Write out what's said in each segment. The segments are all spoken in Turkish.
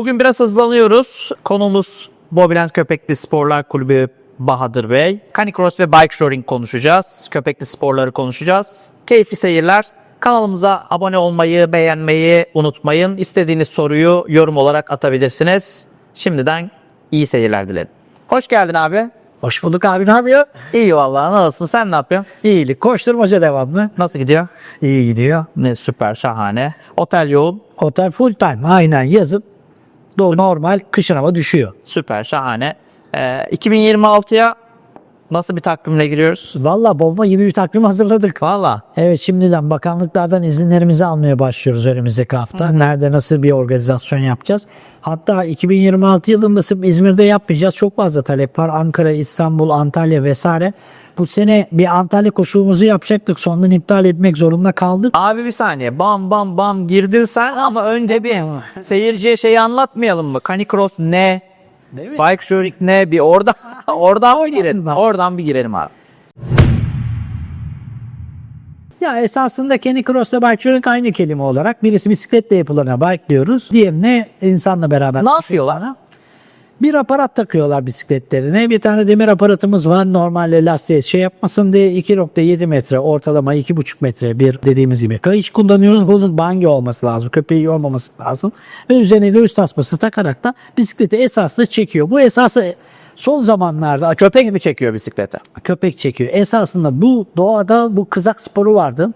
Bugün biraz hızlanıyoruz. Konumuz Bobiland Köpekli Sporlar Kulübü Bahadır Bey. Canicross ve Bike Shoring konuşacağız. Köpekli sporları konuşacağız. Keyifli seyirler. Kanalımıza abone olmayı, beğenmeyi unutmayın. İstediğiniz soruyu yorum olarak atabilirsiniz. Şimdiden iyi seyirler dilerim. Hoş geldin abi. Hoş bulduk abi ne yapıyor? İyi vallahi nasılsın sen ne yapıyorsun? İyilik koşturmaca devamlı. Nasıl gidiyor? İyi gidiyor. Ne süper şahane. Otel yoğun. Otel full time aynen yazın. Doğru normal kışın hava düşüyor. Süper şahane. Ee, 2026'ya nasıl bir takvimle giriyoruz? Valla bomba gibi bir takvim hazırladık. Valla. Evet şimdiden bakanlıklardan izinlerimizi almaya başlıyoruz önümüzdeki hafta. Nerede nasıl bir organizasyon yapacağız. Hatta 2026 yılında sırf İzmir'de yapmayacağız. Çok fazla talep var. Ankara, İstanbul, Antalya vesaire. Bu sene bir Antalya koşuğumuzu yapacaktık. Sondan iptal etmek zorunda kaldık. Abi bir saniye bam bam bam girdin sen ama önce bir seyirciye şeyi anlatmayalım mı? Canicross ne? Değil mi? Bike Shoring ne? Bir orada oradan bir girelim. Oradan bir girelim abi. Ya esasında Kenny Cross'la bike'cılık aynı kelime olarak. Birisi bisikletle yapılana bike diyoruz. Diğerine insanla beraber. Ne yapıyorlar? Bir aparat takıyorlar bisikletlerine. Bir tane demir aparatımız var. Normalde lastiğe şey yapmasın diye 2.7 metre ortalama 2.5 metre bir dediğimiz gibi kayış kullanıyoruz. Bunun bangi olması lazım. Köpeği yormaması lazım. Ve üzerine göğüs tasması takarak da bisikleti esaslı çekiyor. Bu esası son zamanlarda Köpek mi çekiyor bisiklete? köpek çekiyor. Esasında bu doğada bu kızak sporu vardı.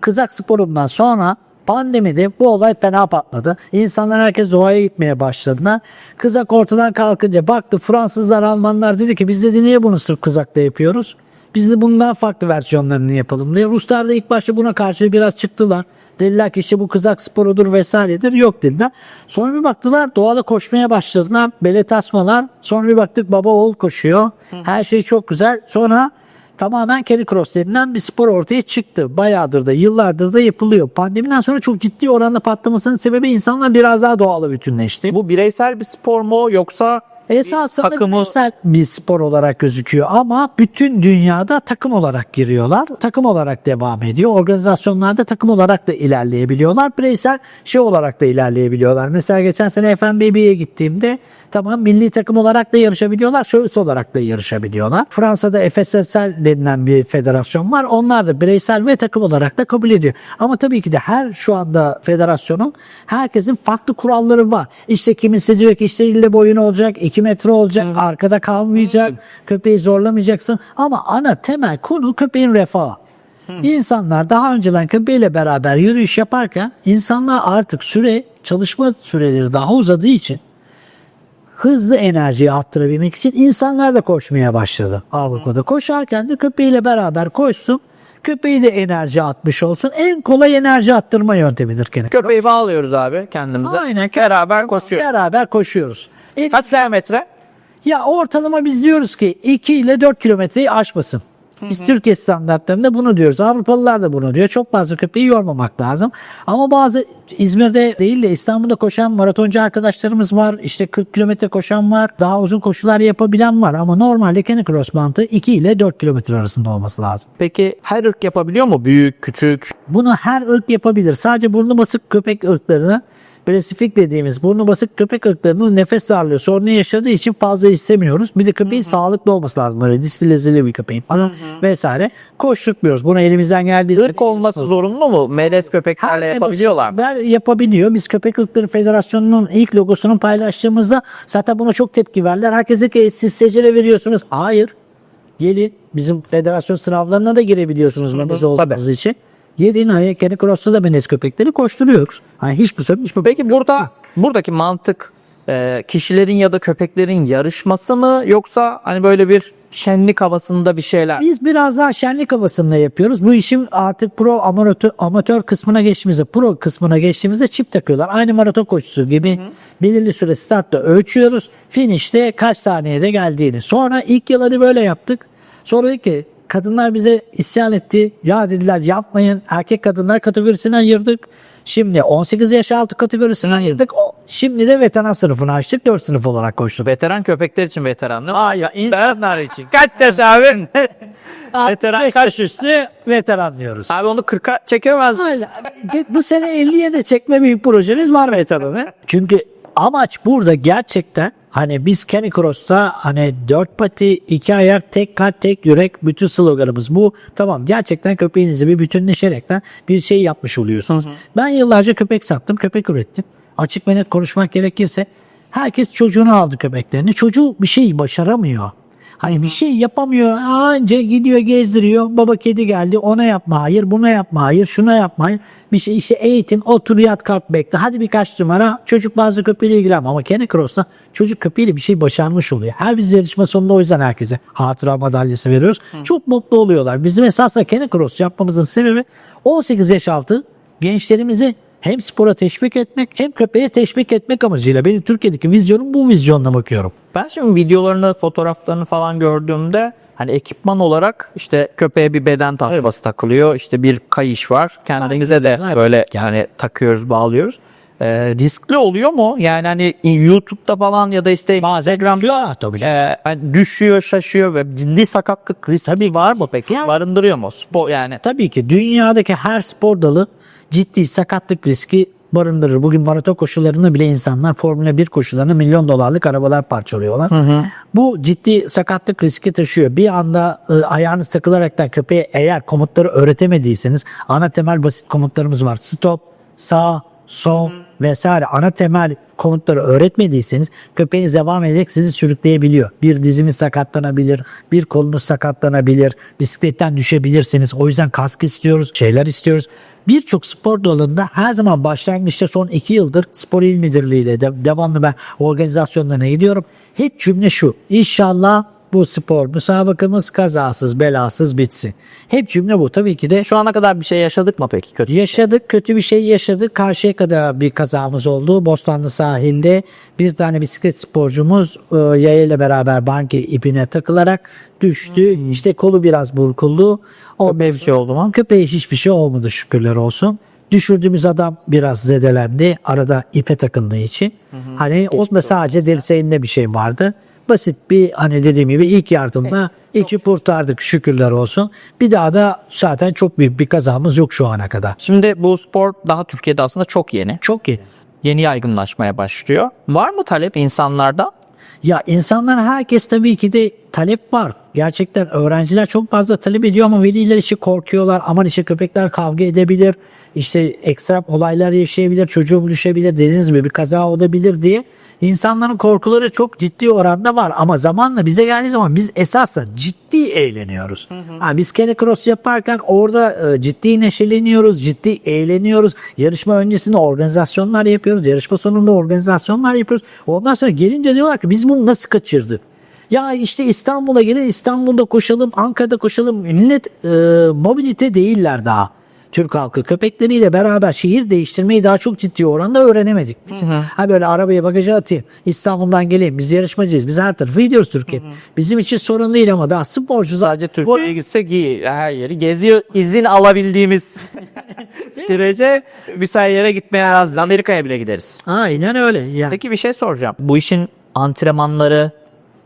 Kızak sporundan sonra pandemide bu olay fena patladı. İnsanlar herkes doğaya gitmeye başladılar. Kızak ortadan kalkınca baktı Fransızlar, Almanlar dedi ki biz dedi niye bunu sırf kızakta yapıyoruz? Biz de bundan farklı versiyonlarını yapalım diye. Ruslar da ilk başta buna karşı biraz çıktılar. Dediler ki işte bu kızak sporudur vesairedir. Yok dediler. Sonra bir baktılar doğada koşmaya başladılar. Bele tasmalar. Sonra bir baktık baba oğul koşuyor. Her şey çok güzel. Sonra tamamen carry cross denilen bir spor ortaya çıktı. Bayağıdır da yıllardır da yapılıyor. Pandemiden sonra çok ciddi oranda patlamasının sebebi insanlar biraz daha doğala bütünleşti. Bu bireysel bir spor mu yoksa Esasında takımı- bireysel bir spor olarak gözüküyor ama bütün dünyada takım olarak giriyorlar. Takım olarak devam ediyor. Organizasyonlarda takım olarak da ilerleyebiliyorlar. Bireysel şey olarak da ilerleyebiliyorlar. Mesela geçen sene FNBB'ye gittiğimde tamam milli takım olarak da yarışabiliyorlar. Şahıs olarak da yarışabiliyorlar. Fransa'da FSSL denilen bir federasyon var. Onlar da bireysel ve takım olarak da kabul ediyor. Ama tabii ki de her şu anda federasyonun herkesin farklı kuralları var. İşte kimisi diyor ki işte ille boyun olacak, 2 metre olacak, arkada kalmayacak, köpeği zorlamayacaksın. Ama ana temel konu köpeğin refahı. İnsanlar daha önceden köpeğiyle beraber yürüyüş yaparken insanlar artık süre çalışma süreleri daha uzadığı için hızlı enerjiyi arttırabilmek için insanlar da koşmaya başladı. Avrupa'da koşarken de köpeğiyle beraber koşsun. Köpeği de enerji atmış olsun. En kolay enerji attırma yöntemidir gene. köpeği bağlıyoruz abi kendimize. Aynen. Beraber koşuyoruz. Beraber koşuyoruz. E, Kaç kilometre? ya ortalama biz diyoruz ki 2 ile 4 kilometreyi aşmasın. Biz Türkiye standartlarında bunu diyoruz. Avrupalılar da bunu diyor. Çok fazla köpeği yormamak lazım. Ama bazı İzmir'de değil de İstanbul'da koşan maratoncu arkadaşlarımız var. İşte 40 kilometre koşan var. Daha uzun koşular yapabilen var. Ama normalde Canicross bantı 2 ile 4 kilometre arasında olması lazım. Peki her ırk yapabiliyor mu? Büyük, küçük. Bunu her ırk yapabilir. Sadece burnu basık köpek ırklarını spesifik dediğimiz burnu basık köpek ırklarının nefes darlığı sorunu yaşadığı için fazla istemiyoruz. Bir de köpeğin sağlıklı olması lazım. Böyle disfilezili bir köpeğin falan vesaire. Koşturtmuyoruz. Buna elimizden geldiği Irk olması zorunlu mu? Melez köpeklerle yapabiliyorlar mı? Ben yapabiliyor. Biz Köpek Irkları Federasyonu'nun ilk logosunu paylaştığımızda zaten buna çok tepki verdiler. Herkes dedi ki siz secere veriyorsunuz. Hayır. Gelin bizim federasyon sınavlarına da girebiliyorsunuz melez olduğunuz için. Gelin hani Kenny Cross'ta da melez köpekleri koşturuyoruz. Hani hiçbir sorun hiçbir Peki burada buradaki mantık e, kişilerin ya da köpeklerin yarışması mı yoksa hani böyle bir şenlik havasında bir şeyler? Biz biraz daha şenlik havasında yapıyoruz. Bu işin artık pro amatör, amatör kısmına geçtiğimizde, pro kısmına geçtiğimizde çip takıyorlar. Aynı maraton koşusu gibi belirli süre startta ölçüyoruz. Finişte kaç saniyede geldiğini. Sonra ilk yıl hadi böyle yaptık. Sonra ki kadınlar bize isyan etti. Ya dediler yapmayın. Erkek kadınlar kategorisine ayırdık. Şimdi 18 yaş altı kategorisine ayırdık. O, şimdi de veteran sınıfını açtık. 4 sınıf olarak koştuk. Veteran köpekler için veteran değil mi? Aa ya Veteranlar için. Kaç yaş abi? veteran kaç? üstü veteran diyoruz. Abi onu 40'a çekemez. Aynen. Bu sene 50'ye de çekme büyük projemiz var veteranı. Çünkü amaç burada gerçekten hani biz Canicross'ta hani dört pati, iki ayak, tek kalp, tek yürek bütün sloganımız bu. Tamam gerçekten köpeğinizi bir bütünleşerekten bir şey yapmış oluyorsunuz. Ben yıllarca köpek sattım, köpek ürettim. Açık ve net konuşmak gerekirse herkes çocuğunu aldı köpeklerini. Çocuğu bir şey başaramıyor. Hani bir şey yapamıyor. Anca gidiyor gezdiriyor. Baba kedi geldi ona yapma hayır, buna yapma hayır, şuna yapma hayır. Bir şey işte eğitim, otur yat kalk bekle. Hadi birkaç numara. Çocuk bazı köpeğiyle ilgilenmiyor. Ama Kenny Cross'ta çocuk köpeğiyle bir şey başarmış oluyor. Her biz yarışma sonunda o yüzden herkese hatıra madalyası veriyoruz. Çok mutlu oluyorlar. Bizim esasında Kenny Cross yapmamızın sebebi 18 yaş altı gençlerimizi hem spora teşvik etmek hem köpeğe teşvik etmek amacıyla. Benim Türkiye'deki vizyonum bu vizyonla bakıyorum. Ben şimdi videolarını, fotoğraflarını falan gördüğümde hani ekipman olarak işte köpeğe bir beden tasması takılıyor. işte bir kayış var. Kendimize de böyle yani takıyoruz, bağlıyoruz. Ee, riskli oluyor mu? Yani hani YouTube'da falan ya da işte Instagram'da Ya, tabii. e, hani düşüyor, şaşıyor ve ciddi sakatlık riski var mı peki? Barındırıyor mu? Spor yani Tabii ki dünyadaki her spor dalı ciddi sakatlık riski barındırır. Bugün maraton koşularında bile insanlar Formula 1 koşularına milyon dolarlık arabalar parçalıyorlar. Bu ciddi sakatlık riski taşıyor. Bir anda e, ayağınız takılaraktan köpeğe eğer komutları öğretemediyseniz ana temel basit komutlarımız var. Stop, sağ, sol vesaire ana temel komutları öğretmediyseniz köpeğiniz devam ederek sizi sürükleyebiliyor. Bir diziniz sakatlanabilir, bir kolunuz sakatlanabilir, bisikletten düşebilirsiniz. O yüzden kask istiyoruz, şeyler istiyoruz. Birçok spor dalında her zaman başlangıçta son iki yıldır spor il müdürlüğüyle de, devamlı ben organizasyonlarına gidiyorum. Hep cümle şu. İnşallah bu spor müsabakamız kazasız belasız bitsin. Hep cümle bu. Tabii ki de şu ana kadar bir şey yaşadık mı peki kötü? Yaşadık, kötü bir şey yaşadık. Karşıya kadar bir kazamız oldu. Bostanlı sahilde bir tane bisiklet sporcumuz e, yayayla beraber banki ipine takılarak düştü. İşte kolu biraz burkuldu. O Köpeğe bir şey oldu mu? köpeğe hiçbir şey olmadı şükürler olsun. Düşürdüğümüz adam biraz zedelendi arada ipe takıldığı için. Hani o da sadece dirseğinde bir şey vardı. Basit bir hani dediğim gibi ilk yardımla iki kurtardık şükürler olsun. Bir daha da zaten çok büyük bir kazamız yok şu ana kadar. Şimdi bu spor daha Türkiye'de aslında çok yeni. Çok iyi. Yeni yaygınlaşmaya başlıyor. Var mı talep insanlarda? Ya insanlar herkes tabii ki de talep var. Gerçekten öğrenciler çok fazla talep ediyor ama veliler işi korkuyorlar. Aman işte köpekler kavga edebilir. işte ekstra olaylar yaşayabilir. Çocuğum düşebilir. Dediğiniz gibi bir kaza olabilir diye. İnsanların korkuları çok ciddi oranda var. Ama zamanla bize geldiği zaman biz esasla ciddi eğleniyoruz. Ha, biz kere cross yaparken orada e, ciddi neşeleniyoruz. Ciddi eğleniyoruz. Yarışma öncesinde organizasyonlar yapıyoruz. Yarışma sonunda organizasyonlar yapıyoruz. Ondan sonra gelince diyorlar ki biz bunu nasıl kaçırdık? Ya işte İstanbul'a gelin İstanbul'da koşalım, Ankara'da koşalım. Millet e, mobilite değiller daha. Türk halkı köpekleriyle beraber şehir değiştirmeyi daha çok ciddi oranda öğrenemedik. Biz. Ha böyle arabaya bagaja atayım. İstanbul'dan geleyim. Biz yarışmacıyız. Biz her tarafı gidiyoruz Türkiye. Bizim için sorun değil ama daha sporcu Sadece Türkiye'ye gitsek iyi. Her yeri geziyor. izin alabildiğimiz sürece bir yere gitmeye razıyız. Amerika'ya bile gideriz. Aynen öyle. Ya. Peki bir şey soracağım. Bu işin antrenmanları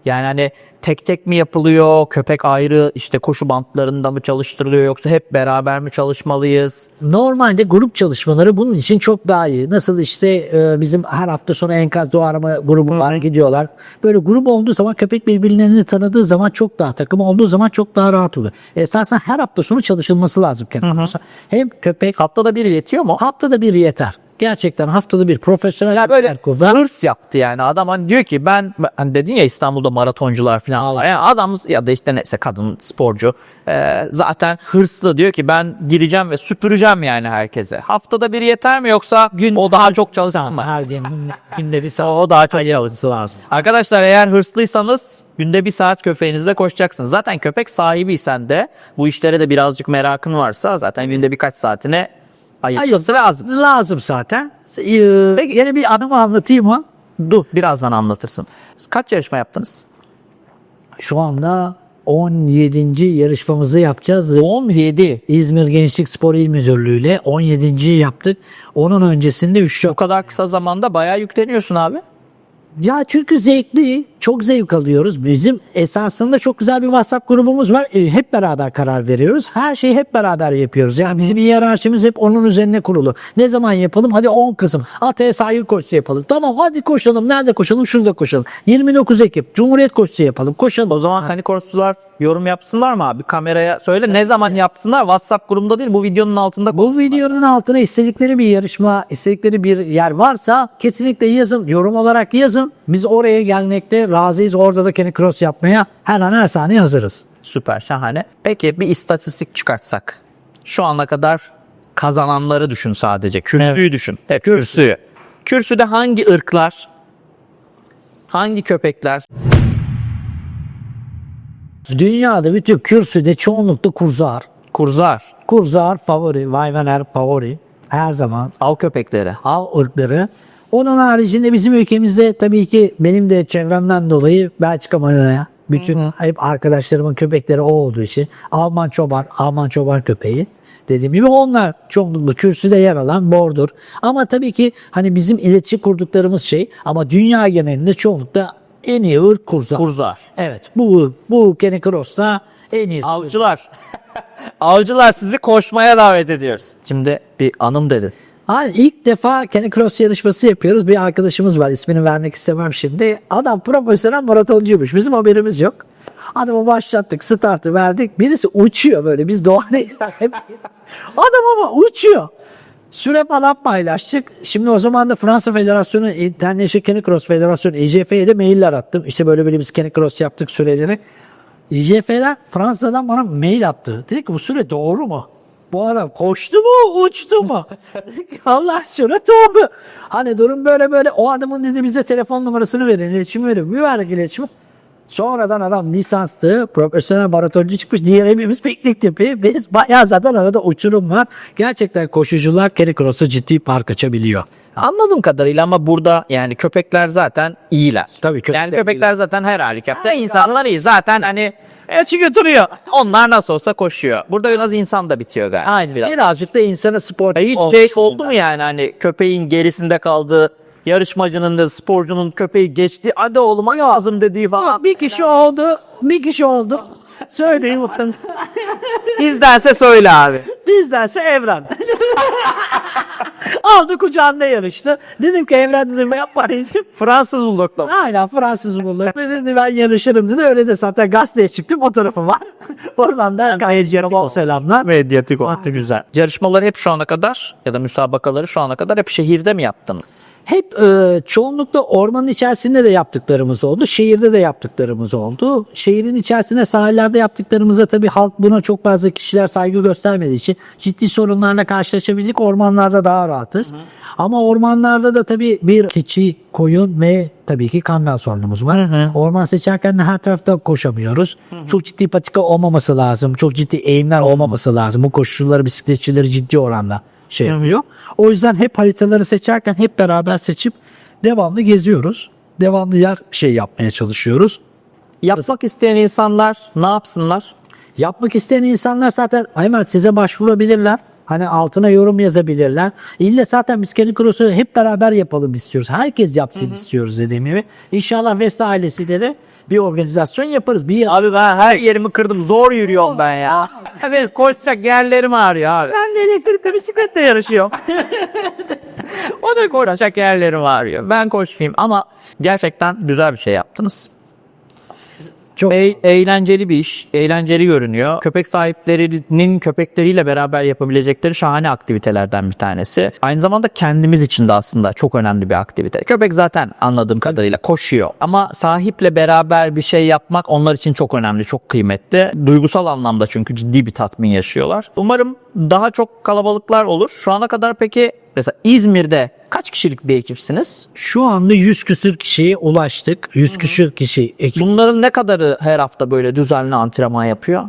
yani hani tek tek mi yapılıyor? Köpek ayrı işte koşu bantlarında mı çalıştırılıyor yoksa hep beraber mi çalışmalıyız? Normalde grup çalışmaları bunun için çok daha iyi. Nasıl işte e, bizim her hafta sonu enkaz doğa arama grubu var gidiyorlar. Böyle grup olduğu zaman köpek birbirlerini tanıdığı zaman çok daha takım olduğu zaman çok daha rahat oluyor. Esasen her hafta sonu çalışılması lazım. Hem köpek Haftada bir yetiyor mu? haftada bir yeter. Gerçekten haftada bir profesyonel Ya böyle köpekler hırs yaptı yani adam hani diyor ki ben hani dedin ya İstanbul'da maratoncular falan var. Yani adam ya da işte neyse kadın sporcu e, zaten hırslı diyor ki ben gireceğim ve süpüreceğim yani herkese. Haftada bir yeter mi yoksa gün o daha çok çalışsın mı? her gün günde bir saat O daha çok ayırması lazım. Arkadaşlar eğer hırslıysanız günde bir saat köpeğinizle koşacaksınız. Zaten köpek sahibiysen de bu işlere de birazcık merakın varsa zaten günde birkaç saatine ayırması lazım. Lazım zaten. Ee, Peki. yine bir anımı anlatayım mı? Dur biraz bana anlatırsın. Kaç yarışma yaptınız? Şu anda 17. yarışmamızı yapacağız. 17. İzmir Gençlik Spor İl Müdürlüğü ile 17. yaptık. Onun öncesinde 3 Bu kadar kısa zamanda bayağı yükleniyorsun abi. Ya çünkü zevkli, çok zevk alıyoruz. Bizim esasında çok güzel bir WhatsApp grubumuz var. E, hep beraber karar veriyoruz. Her şeyi hep beraber yapıyoruz. Yani bizim hiyerarşimiz hep onun üzerine kurulu. Ne zaman yapalım? Hadi 10 Kasım. Ataya sahil koşusu yapalım. Tamam hadi koşalım. Nerede koşalım? Şurada koşalım. 29 Ekim. Cumhuriyet koşusu yapalım. Koşalım. O zaman hani korsular yorum yapsınlar mı abi? Kameraya söyle ne zaman yapsınlar? WhatsApp grubunda değil bu videonun altında. Bu videonun altına istedikleri bir yarışma, istedikleri bir yer varsa kesinlikle yazın. Yorum olarak yazın. Biz oraya gelmekte razıyız. Orada da Kenny Cross yapmaya her an her saniye hazırız. Süper şahane. Peki bir istatistik çıkartsak. Şu ana kadar kazananları düşün sadece. Kürsüyü düşün. Hep kürsüyü. Kürsüde hangi ırklar, hangi köpekler, Dünyada bütün kürsüde çoğunlukla kurzar. kurzar, Kurzar favori, Weimar favori. Her zaman av köpekleri. av ırkları. Onun haricinde bizim ülkemizde tabii ki benim de çevremden dolayı Belçika Marina'ya bütün hep arkadaşlarımın köpekleri o olduğu için Alman çoban, Alman çoban köpeği dediğim gibi onlar çoğunlukla kürsüde yer alan bordur. Ama tabii ki hani bizim iletişim kurduklarımız şey ama dünya genelinde çoğunlukla en iyi ırk kurzar. Kurzar. Evet bu bu Kenny Cross'ta en iyisi. Avcılar. Avcılar sizi koşmaya davet ediyoruz. Şimdi bir anım dedi. Hani ilk defa Kenny Cross yarışması yapıyoruz. Bir arkadaşımız var ismini vermek istemem şimdi. Adam profesyonel maratoncuymuş. Bizim haberimiz yok. Adamı başlattık, startı verdik. Birisi uçuyor böyle. Biz doğadayız. Hep... Adam ama uçuyor. Süre falan paylaştık. Şimdi o zaman da Fransa Federasyonu, International Kenny Cross Federasyonu, ECF'ye de mailler attım. İşte böyle böyle biz Kenny Cross yaptık süreleri. IJF'den Fransa'dan bana mail attı. Dedi ki bu süre doğru mu? Bu adam koştu mu uçtu mu? Allah süre doğru. Hani durum böyle böyle. O adamın dedi bize telefon numarasını verin. iletişim verin. Bir verdik iletişimi. Sonradan adam lisanslı, profesyonel maratoncu çıkmış. Diğer hepimiz piknik tipi. Biz bayağı zaten arada uçurum var. Gerçekten koşucular Kerry Cross'a ciddi park açabiliyor. Anladığım kadarıyla ama burada yani köpekler zaten iyiler. Tabii köpekler Yani köpekler zaten her halükarda insanlar iyi. Zaten hani elçi götürüyor. Onlar nasıl olsa koşuyor. Burada biraz insan da bitiyor galiba. Aynen. Biraz. Birazcık da insana spor. Hiç şey oldu mu yani hani köpeğin gerisinde kaldığı yarışmacının da sporcunun köpeği geçti. Hadi oğluma lazım dediği falan. Bir kişi oldu. Bir kişi oldu. Söyleyin bakın. İzdense söyle abi. Bizdense Evren. Aldı kucağında yarıştı. Dedim ki Evren dedim yapma resim. Fransız buldokla. Aynen Fransız buldu. Dedi ben yarışırım dedi. Öyle de zaten gazeteye çıktım fotoğrafı var. Oradan da gayet bol selamlar. Medyatik oldu güzel. Yarışmaları hep şu ana kadar ya da müsabakaları şu ana kadar hep şehirde mi yaptınız? Hep e, çoğunlukla ormanın içerisinde de yaptıklarımız oldu. Şehirde de yaptıklarımız oldu. Şehrin içerisinde sahillerde yaptıklarımızda tabii halk buna çok fazla kişiler saygı göstermediği için ciddi sorunlarla karşılaşabildik. Ormanlarda daha rahatız. Ama ormanlarda da tabii bir keçi, koyun ve tabii ki kangal sorunumuz var. Orman seçerken de her tarafta koşamıyoruz. Çok ciddi patika olmaması lazım. Çok ciddi eğimler olmaması lazım. Bu koşucuları, bisikletçileri ciddi oranda şey yapıyor. O yüzden hep haritaları seçerken hep beraber seçip devamlı geziyoruz. Devamlı yer şey yapmaya çalışıyoruz. Yapmak isteyen insanlar ne yapsınlar? Yapmak isteyen insanlar zaten hemen size başvurabilirler. Hani altına yorum yazabilirler. İlle zaten biz Kenny Cross'u hep beraber yapalım istiyoruz. Herkes yapsın istiyoruz dediğim gibi. İnşallah Vesta ailesiyle de bir organizasyon yaparız. Bir Abi ben her yerimi kırdım. Zor yürüyorum ben ya. Evet koşacak yerlerim ağrıyor abi. Ben de elektrikli bisikletle yarışıyorum. o da koşacak yerlerim ağrıyor. Ben koşmayayım ama gerçekten güzel bir şey yaptınız. Çok E- eğlenceli bir iş. Eğlenceli görünüyor. Köpek sahiplerinin köpekleriyle beraber yapabilecekleri şahane aktivitelerden bir tanesi. Aynı zamanda kendimiz için de aslında çok önemli bir aktivite. Köpek zaten anladığım kadarıyla koşuyor. Ama sahiple beraber bir şey yapmak onlar için çok önemli, çok kıymetli. Duygusal anlamda çünkü ciddi bir tatmin yaşıyorlar. Umarım daha çok kalabalıklar olur. Şu ana kadar peki mesela İzmir'de kaç kişilik bir ekipsiniz? şu anda 100 küsür kişiye ulaştık. 100 küsür kişi ekip. Bunların ne kadarı her hafta böyle düzenli antrenman yapıyor?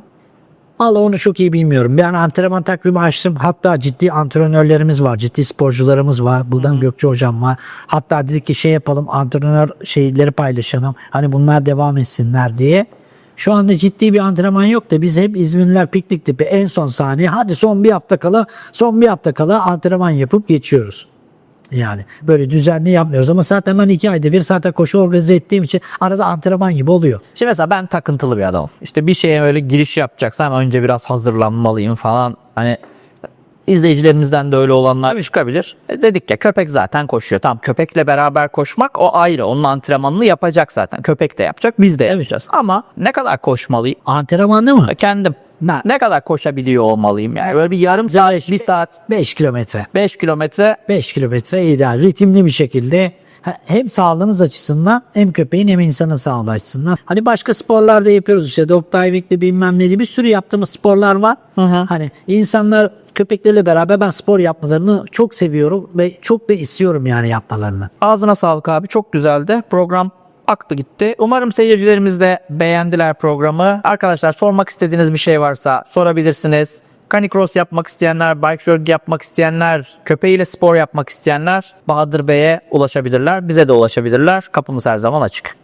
Valla onu çok iyi bilmiyorum. Ben antrenman takvimi açtım. Hatta ciddi antrenörlerimiz var. Ciddi sporcularımız var. Buradan Gökçe hocam var. Hatta dedik ki şey yapalım antrenör şeyleri paylaşalım. Hani bunlar devam etsinler diye. Şu anda ciddi bir antrenman yok da biz hep İzmirliler piknik tipi en son saniye hadi son bir hafta kala son bir hafta kala antrenman yapıp geçiyoruz. Yani böyle düzenli yapmıyoruz ama zaten ben iki ayda bir zaten koşu organize ettiğim için arada antrenman gibi oluyor. Şimdi mesela ben takıntılı bir adamım. İşte bir şeye öyle giriş yapacaksam önce biraz hazırlanmalıyım falan. Hani izleyicilerimizden de öyle olanlar çıkabilir. E dedik ya köpek zaten koşuyor. Tamam köpekle beraber koşmak o ayrı. Onun antrenmanını yapacak zaten. Köpek de yapacak biz de yapacağız. Ama ne kadar koşmalıyım? Antrenmanlı mı? Kendim. Ne? Ne kadar koşabiliyor olmalıyım yani? Böyle bir yarım saat, bir saat, 5 kilometre. 5 kilometre 5 kilometre ideal. Ritimli bir şekilde he- hem sağlığınız açısından hem köpeğin hem insanın sağlığı açısından. Hani başka sporlarda yapıyoruz işte dog diving'de bilmem ne diye bir sürü yaptığımız sporlar var. Hani insanlar köpeklerle beraber ben spor yapmalarını çok seviyorum ve çok da istiyorum yani yapmalarını. Ağzına sağlık abi. Çok güzeldi. Program aktı gitti. Umarım seyircilerimiz de beğendiler programı. Arkadaşlar sormak istediğiniz bir şey varsa sorabilirsiniz. Canicross yapmak isteyenler, bike jogging yapmak isteyenler, köpeğiyle spor yapmak isteyenler Bahadır Bey'e ulaşabilirler. Bize de ulaşabilirler. Kapımız her zaman açık.